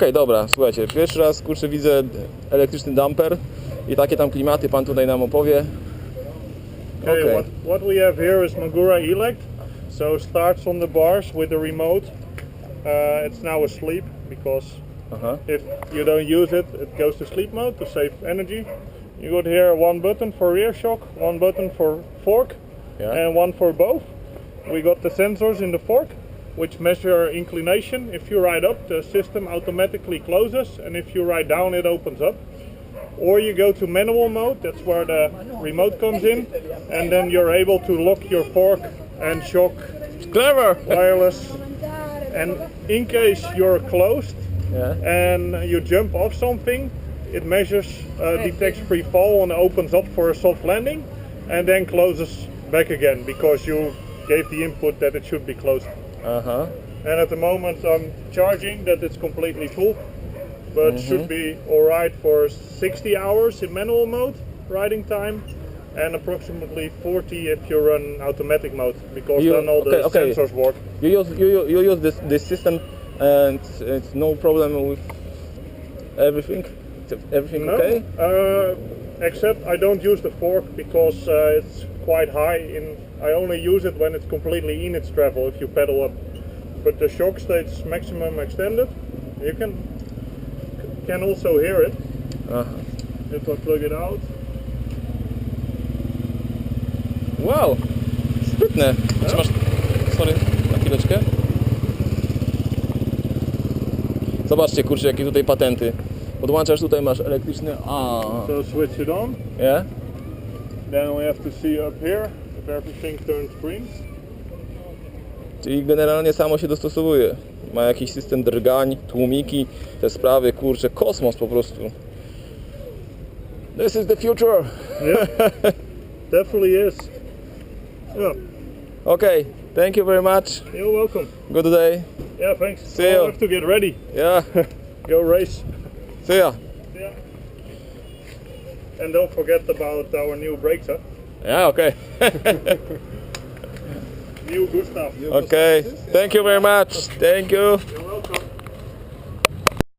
Okej, dobra, słuchajcie, pierwszy raz kurczę widzę elektryczny dumper i takie tam klimaty pan tutaj nam opowie. Okay, Okay. What, what we have here is Magura Elect. So starts on the bars with the remote. Uh, it's now asleep because Aha. if you don't use it, it goes to sleep mode to save energy. You got here one button for rear shock, one button for fork, Yeah. and one for both. We got the sensors in the fork, which measure inclination. If you ride up, the system automatically closes, and if you ride down, it opens up. Or you go to manual mode, that's where the remote comes in, and then you're able to lock your fork and shock Clever! wireless. And in case you're closed, Yeah. and you jump off something, it measures, uh, detects free fall and opens up for a soft landing, and then closes back again because you gave the input that it should be closed. Aha. And at the moment, I'm charging that it's completely full, but should be alright for 60 hours in manual mode riding time. And approximately 40 if you run automatic mode, because You- then all the okay, okay. sensors work. You use, you, you- you use this, this system and it's no problem with everything? Everything No, okay? uh, except I don't use the fork because uh, it's quite high. In I only use it when it's completely in its travel. If you pedal up, but the shock stays maximum extended. You can can also hear it Aha. if I plug it out. Wow! Sprytne! Czy masz... Sorry, na chwileczkę. Zobaczcie, kurczę, jakie tutaj patenty. Podłączasz tutaj, masz elektryczny... A, So switch it on. yeah? Then we have to see up here if everything turns green. Czyli generalnie samo się dostosowuje. Ma jakiś system drgań, tłumiki, te sprawy, kurczę, kosmos po prostu. This is the future! Yeah, definitely is. Yeah, Okay, thank you very much. you're welcome. Good day. Yeah, thanks. See I'll you. have to get ready. Yeah, Go race. Ya. Yeah. And don't forget about our new brakes, huh? Yeah, okay. New Gustav. Okay, thank you very much. Thank you.